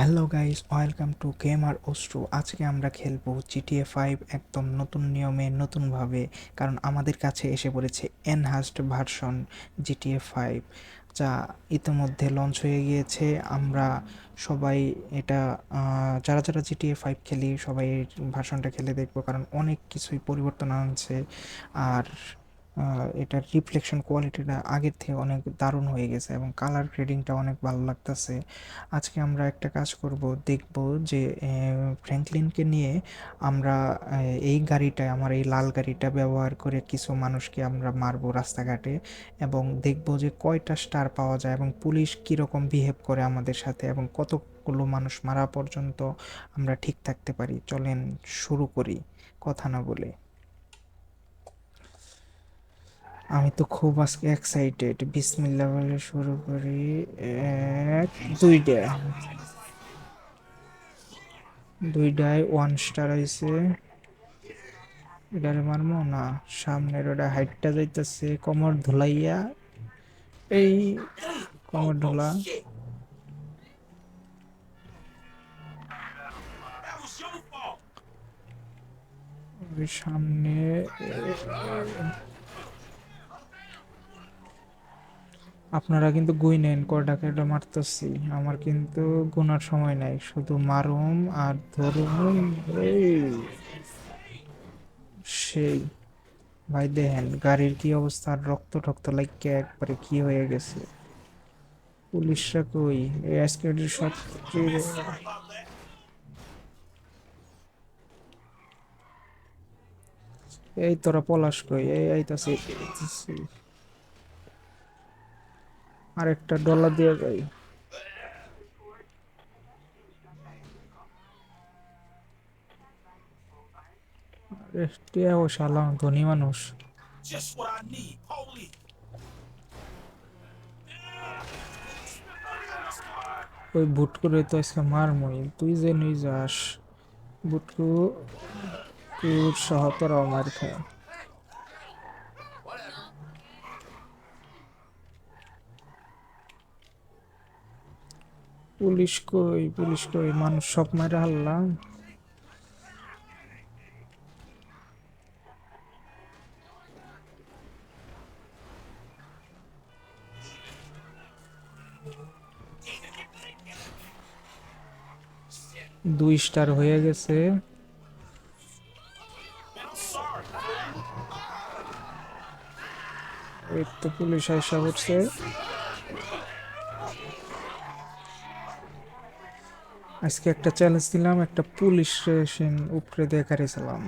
Hello guys welcome to gamer Ostro আজকে আমরা খেলব জিটিএ ফাইভ একদম নতুন নিয়মে, নতুনভাবে, কারণ আমাদের কাছে এসে পড়েছে এনহাস্ট ভার্সন জিটিএ ফাইভ যা ইতিমধ্যে লঞ্চ হয়ে গিয়েছে। আমরা সবাই এটা যারা যারা জিটিএ ফাইভ খেলি, সবাই ভার্সনটা খেলে দেখব, কারণ অনেক কিছুই পরিবর্তন আনছে। আর এটার রিফ্লেকশন কোয়ালিটিটা আগের থেকে অনেক দারুণ হয়ে গেছে এবং কালার গ্রেডিংটা অনেক ভালো লাগতেছে। আজকে আমরা একটা কাজ করব, দেখব যে ফ্র্যাঙ্কলিনকে নিয়ে আমরা এই গাড়িটায়, আমার এই লাল গাড়িটা ব্যবহার করে কিছু মানুষকে আমরা মারবো রাস্তাঘাটে এবং দেখব যে কয়টা স্টার পাওয়া যায় এবং পুলিশ কীরকম বিহেভ করে আমাদের সাথে এবং কতগুলো মানুষ মারা পর্যন্ত আমরা ঠিক থাকতে পারি। চলেন শুরু করি, কথা না বলে। আমি তো খুব আজকে এক্সাইটেড বিসমিল্লাহ বলে শুরু করি। এক দুইটা দুইটায় ওয়ান স্টার হয়েছে এটারে মারমো? না, সামনের ওটা হাইটটা যাইতেছে। কমর ধুলাইয়া। এই কমর ধুলা। সামনে আপনারা কিন্তু গুই নেন কয়টা কয়টা মারতেছি। আমার কিন্তু গুনার সময় নাই, শুধু মারুম আর এই সেই, ভাই দেখেন গাড়ির কি অবস্থা, আর রক্ত টক্ত লাগিয়ে একবারে কি হয়ে গেছে। পুলিশরা কই? এই আজকে সব এই তোরা পলাশ কই? এই আইতাছে। আরেকটা ডলার দিয়ে যাই। ও শালা ধনী মানুষ. ওই বুট করে তো আজকে মারমই তুই যে নিয়ে যাস বুটকু কুট সহ তোরাও মার খায়। পুলিশ কই পুলিশ কই? মানুষ সব মারে হারলাম দুই স্টার হয়ে গেছে। এই তো পুলিশ আইসা করছে আজকে একটা চ্যালেঞ্জ দিলাম, একটা পুলিশ স্টেশন উপরে দিয়ে গাড়ি চালাম।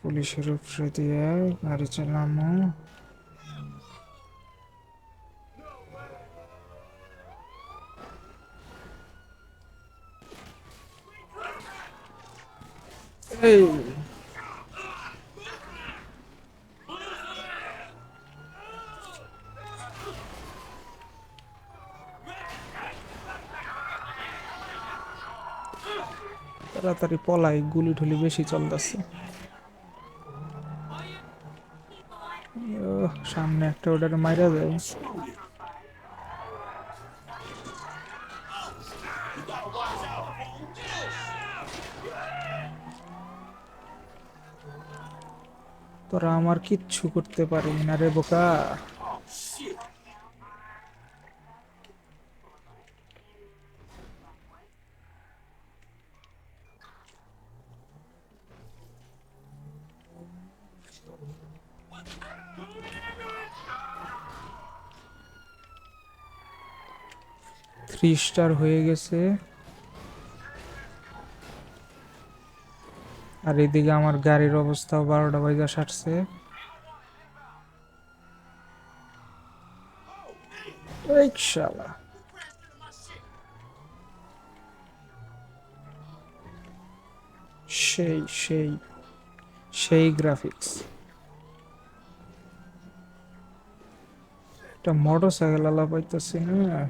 পুলিশের উপরে দিয়ে গাড়ি চালামো। এই তাড়াতাড়ি পলাই গুলি ঠুলি বেশি চলতেছে। সামনে একটা ওটার মাইরা যায়। তোরা আমার কিচ্ছু করতে পারবি না রে বোকা। থ্রি স্টার হয়ে গেছে। আর এদিকে আমার গাড়ির অবস্থাও বারোটা বাজা সারছে। সেই সেই সেই গ্রাফিক্স একটা মোটর সাইকেল আলা পাইতেছি না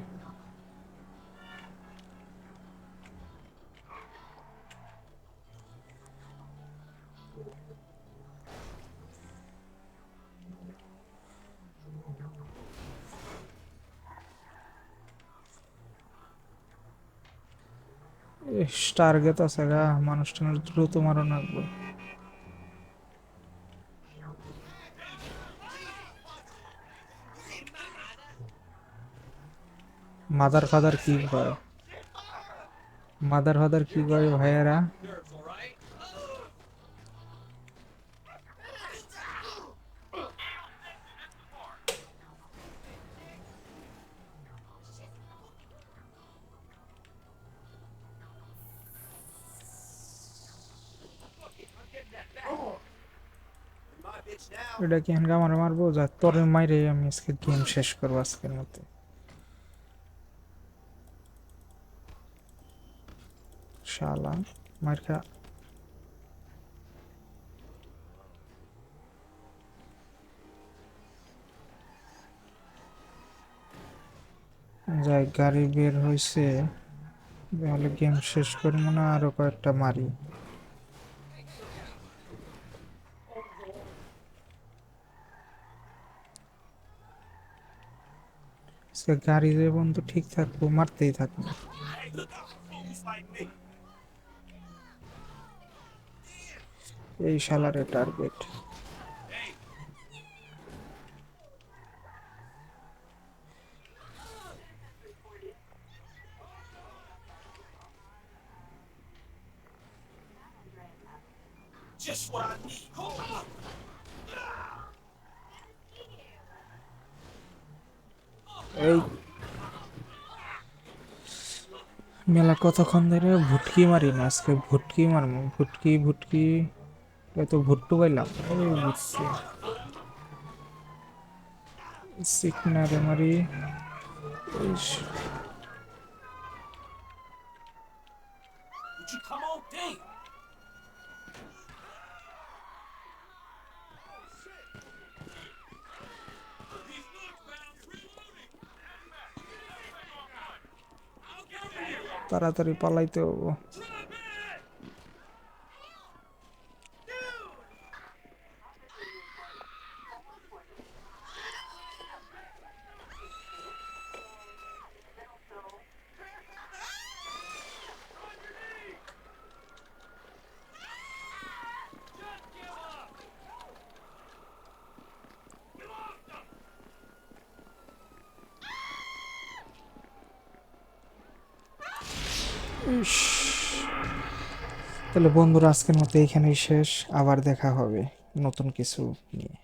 টার্গেট আছে গা মানুষটা দ্রুত মারো লাগবে মাদার ফাদার কি করে? মাদার ফাদার কি করে ভাইয়েরা? এটা কি হ্যাঙ্গা মারা মারবো? যা, তোর মাইরে আমি আজকে গেম শেষ করব আজকের মতো শালা মার খা। যাই, গাড়ি বের হয়েছে তাহলে গেম শেষ করি, মনে হয় আরও কয়েকটা মারি। আজকে গাড়ি রে বন্ধু ঠিক থাকব মারতেই থাকব। এই সালারে টার্গেট এই মেলা কতক্ষণ ধরে ভুটকি মারি না? আজকে ভুটকি মারবো। ভুটকি ভুটকি এত ভুট্টু পাইলাম। বুঝছি। সিকনারে মারি। Would you come on, dang? তাড়াতাড়ি পালাইতে হব ইস। তাহলে বন্ধুরা আজকের মতো এইখানেই শেষ আবার দেখা হবে নতুন কিছু নিয়ে